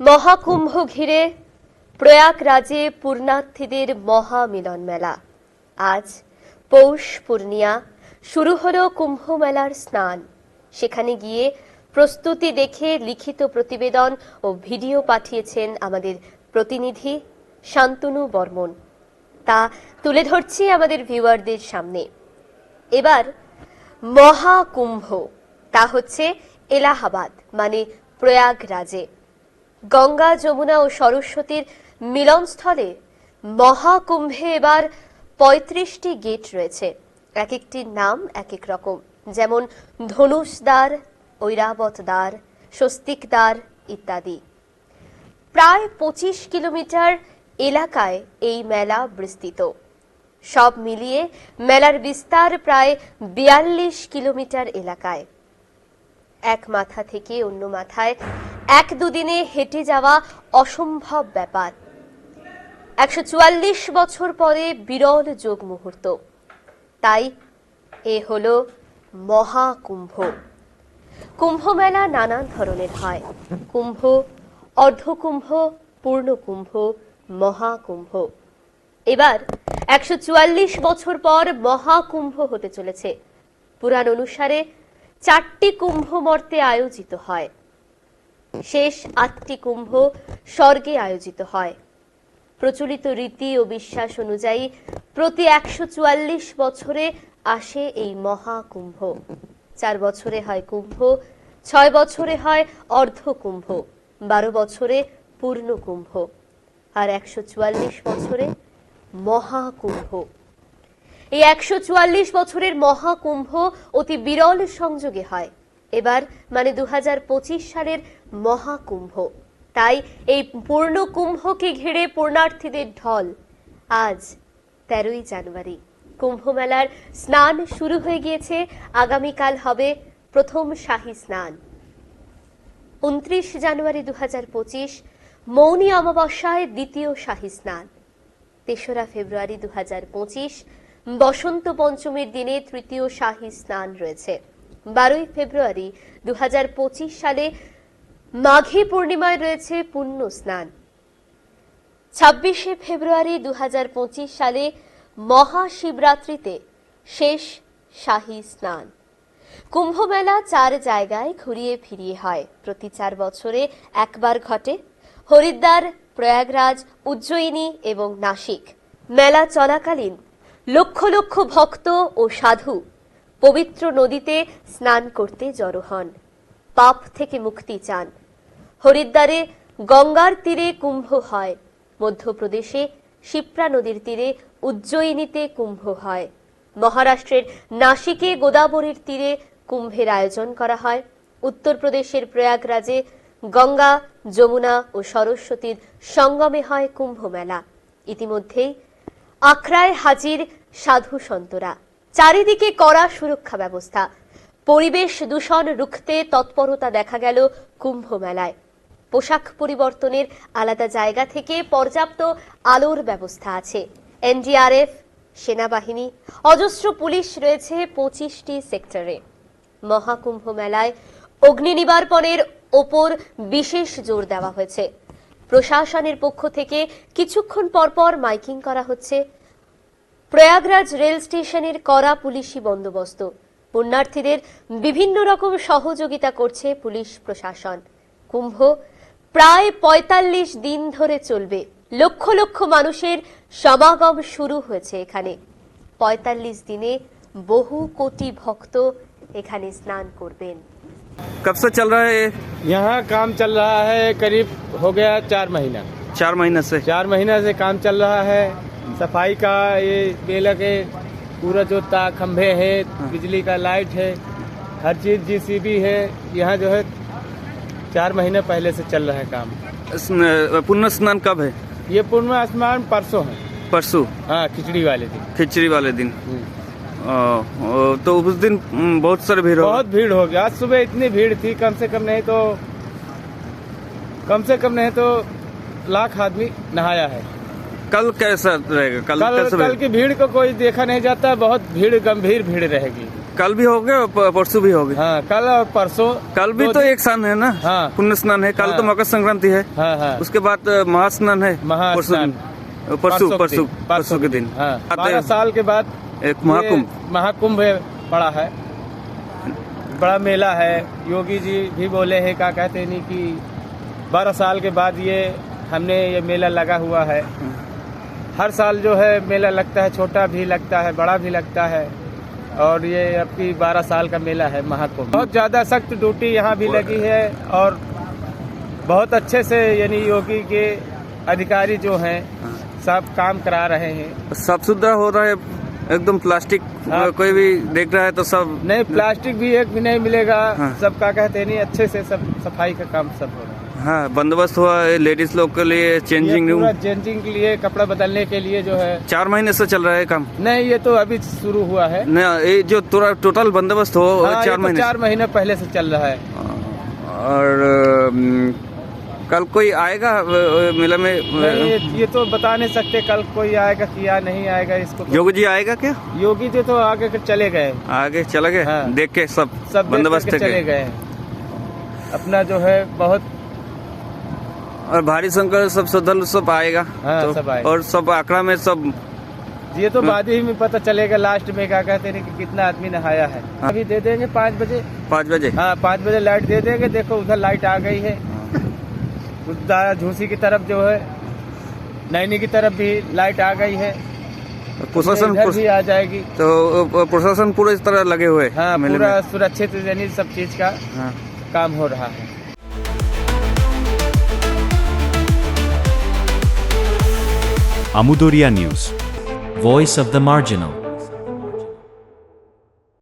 মহাকুম্ভ ঘিরে প্রয়াগরাজে পূর্ণার্থীদের মহামিলন মেলা। আজ পৌষ পূর্ণিয়া শুরু হলো কুম্ভ মেলার স্নান। সেখানে গিয়ে প্রস্তুতি দেখে লিখিত প্রতিবেদন ও ভিডিও পাঠিয়েছেন আমাদের প্রতিনিধি শান্তনু বর্মন। তা তুলে ধরছি আমাদের ভিউয়ারদের সামনে। এবার মহাকুম্ভ, তা হচ্ছে এলাহাবাদ মানে প্রয়াগরাজে। গঙ্গা, যমুনা ও সরস্বতীর মিলনস্থলে মহাকুম্ভে এবার পঁয়ত্রিশটি গেট রয়েছে। এক একটির নাম, এক এক রকম। যেমন ধনুষদ্বার ঐরাবত দ্বার, স্বস্তিক দ্বার ইত্যাদি। প্রায় পঁচিশ কিলোমিটার এলাকায় এই মেলা বিস্তৃত। সব মিলিয়ে মেলার বিস্তার প্রায় বিয়াল্লিশ কিলোমিটার এলাকায়। এক মাথা থেকে অন্য মাথায় এক দুদিনে হেঁটে যাওয়া অসম্ভব ব্যাপার। একশো চুয়াল্লিশ বছর পরে বিরল যোগ মুহূর্ত তাই এ হলো মহাকুম্ভ। কুম্ভ মেলা নানান ধরনের হয়। কুম্ভ, অর্ধকুম্ভ, পূর্ণকুম্ভ, মহাকুম্ভ। এবার একশো চুয়াল্লিশ বছর পর মহাকুম্ভ হতে চলেছে। পুরাণ অনুসারে চারটি কুম্ভ মর্তে আয়োজিত হয়। শেষ আটটি কুম্ভ স্বর্গে আয়োজিত হয়। প্রচলিত রীতি ও বিশ্বাস অনুযায়ী প্রতি একশো চুয়াল্লিশ বছরে আসে এই মহাকুম্ভ। চার বছরে হয় কুম্ভ, ছয় বছরে হয় অর্ধকুম্ভ, বারো বছরে পূর্ণ কুম্ভ আর একশো চুয়াল্লিশ বছরে মহাকুম্ভ। এই একশো চুয়াল্লিশ বছরের মহাকুম্ভ অতি বিরল সংযোগে হয়। এবার মানে দু হাজার পঁচিশ সালের মহাকুম্ভ। তাই এই পূর্ণ কুম্ভকে ঘিরে পূর্ণার্থীদের ঢল আজ তেরোই জানুয়ারি। কুম্ভ মেলার স্নান শুরু হয়ে গিয়েছে। আগামীকাল হবে প্রথম শাহী স্নান। উনত্রিশ জানুয়ারি দু হাজার পঁচিশ, মৌনী অমাবস্যায় দ্বিতীয় শাহী স্নান। তেসরা ফেব্রুয়ারি দু হাজার পঁচিশ, বসন্ত পঞ্চমীর দিনে তৃতীয় শাহী স্নান রয়েছে। বারোই ফেব্রুয়ারি দু হাজার পঁচিশ সালে মাঘী পূর্ণিমায় রয়েছে পুণ্য স্নান। ছাব্বিশে ফেব্রুয়ারি দু হাজার পঁচিশ সালে মহাশিবরাত্রিতে শেষ শাহী স্নান। কুম্ভ মেলা চার জায়গায় ঘুরিয়ে ফিরিয়ে হয়। প্রতি চার বছরে একবার ঘটে হরিদ্বার, প্রয়াগরাজ, উজ্জয়িনী এবং নাসিক। মেলা চলাকালীন লক্ষ লক্ষ ভক্ত ও সাধু পবিত্র নদীতে স্নান করতে জড়ো হন। পাপ থেকে মুক্তি চান। হরিদ্বারে গঙ্গার তীরে কুম্ভ হয়। মধ্যপ্রদেশে শিপ্রা নদীর তীরে উজ্জয়িনীতে কুম্ভ হয়। মহারাষ্ট্রের নাসিকে গোদাবরীর তীরে কুম্ভের আয়োজন করা হয়। উত্তরপ্রদেশের প্রয়াগরাজে গঙ্গা, যমুনা ও সরস্বতীর সঙ্গমে হয় কুম্ভ মেলা। ইতিমধ্যেই আখড়ায় হাজির সাধু সন্তরা। চারিদিকে কড়া সুরক্ষা ব্যবস্থা। পরিবেশ দূষণ রুখতে তৎপরতা দেখা গেল কুম্ভ মেলায় পোশাক পরিবর্তনের আলাদা জায়গা থেকে পর্যাপ্ত আলোর ব্যবস্থা আছে। এনডিআরএফ, সেনাবাহিনী, অজস্র পুলিশ রয়েছে পঁচিশটি সেক্টরে। মহাকুম্ভ মেলায় অগ্নি নিবারণের ওপর বিশেষ জোর দেওয়া হয়েছে। প্রশাসনের পক্ষ থেকে কিছুক্ষণ পরপর মাইকিং করা হচ্ছে। প্রয়াগরাজ রেল স্টেশনের কড়া পুলিশি বন্দোবস্ত পুণ্যার্থীদের বিভিন্ন রকম সহযোগিতা করছে পুলিশ প্রশাসন কুম্ভ প্রায় পঁয়তাল্লিশ দিন ধরে চলবে লক্ষ লক্ষ মানুষের সমাগম শুরু হয়েছে এখানে পঁয়তাল্লিশ দিনে বহু কোটি ভক্ত এখানে স্নান করবেন कब से चल रहा है ये यहाँ काम चल रहा है करीब हो गया चार महीना चार महीने से चार महीना से काम चल रहा है सफ़ाई का ये बेलक है पूरा जो ता खंभे है बिजली का लाइट है हर चीज़ जीसीबी है यहाँ जो है चार महीने पहले से चल रहा है काम। पुण्य स्नान कब है? ये पूर्ण स्नान परसों है। परसों? हाँ खिचड़ी वाले दिन। खिचड़ी वाले दिन। ओ, ओ, तो उस दिन हम्म, बहुत सारे भीड़ बहुत भीड़ हो गया आज सुबह इतनी भीड़ थी कम से कम नहीं तो कम से कम नहीं तो लाख आदमी नहाया है। कल कैसा रहेगा? कल, कल कैसे कल की भीड़ को कोई देखा नहीं जाता बहुत भीड़ गंभीर भीड़ रहेगी। कल भी हो गए और परसों भी हो गए हाँ कल और परसों कल भी तो एक स्नान है ना? हाँ। पुण्य स्नान है कल हाँ। तो मकर संक्रांति है। हाँ हाँ। उसके बाद महास्नान है महास्नान। परसों परसों के परसों दिन, के दिन। हाँ। बारह साल के बाद एक महाकुंभ। महाकुंभ है, पड़ा है। बड़ा मेला है। योगी जी भी बोले हैं क्या कहते नहीं कि बारह साल के बाद ये हमने ये मेला लगा हुआ है। हर साल जो है मेला लगता है छोटा भी लगता है बड़ा भी लगता है। और ये अब की बारह साल का मेला है महाकुंभ। बहुत ज़्यादा सख्त ड्यूटी यहाँ भी लगी है और बहुत अच्छे से यानी योगी के अधिकारी जो हैं सब काम करा रहे हैं। साफ़ सुथरा हो रहा है एकदम प्लास्टिक हाँ। कोई भी देख रहा है तो सब नहीं प्लास्टिक भी एक भी नहीं मिलेगा। हाँ। सब का कहते नहीं अच्छे से सब सफ़ाई का काम सब हो रहा है। हाँ बंदोबस्त हुआ है लेडीज़ लोग के लिए चेंजिंग रूम चेंजिंग के लिए कपड़ा बदलने के लिए जो है। चार महीने से चल रहा है काम? नहीं ये तो अभी शुरू हुआ है। नहीं ये जो पूरा टोटल बंदोबस्त हो हाँ, चार तो महीने चार महीने पहले से चल रहा है। और कल कोई आएगा मेला में? ये, ये तो बता नहीं सकते कल कोई आएगा कि या नहीं आएगा इसको। तो योगी जी आएगा क्या? योगी जी तो आगे चले गए। आगे चले गए हाँ। देख के सब सब बंदोबस्त चले गए। अपना जो है बहुत और भारी संख्या सब श्रद्धालु सब आएगा। हाँ, सब आएगा। और सब आंकड़ा में सब ये तो बाद ही में पता चलेगा लास्ट में क्या कहते हैं कि कितना आदमी नहाया है। हाँ। अभी दे देंगे पाँच बजे। पाँच बजे। हाँ पाँच बजे लाइट दे देंगे। देखो उधर लाइट आ गई है। उधर झूसी की तरफ़ जो है नैनी की तरफ़ भी लाइट आ गई है। प्रशासन भी आ जाएगी। तो प्रशासन पूरे इस तरह लगे हुए हाँ पूरा सुरक्षित यानी सब चीज़ का हाँ। काम हो रहा है। Amudoria News. Voice of the Marginal.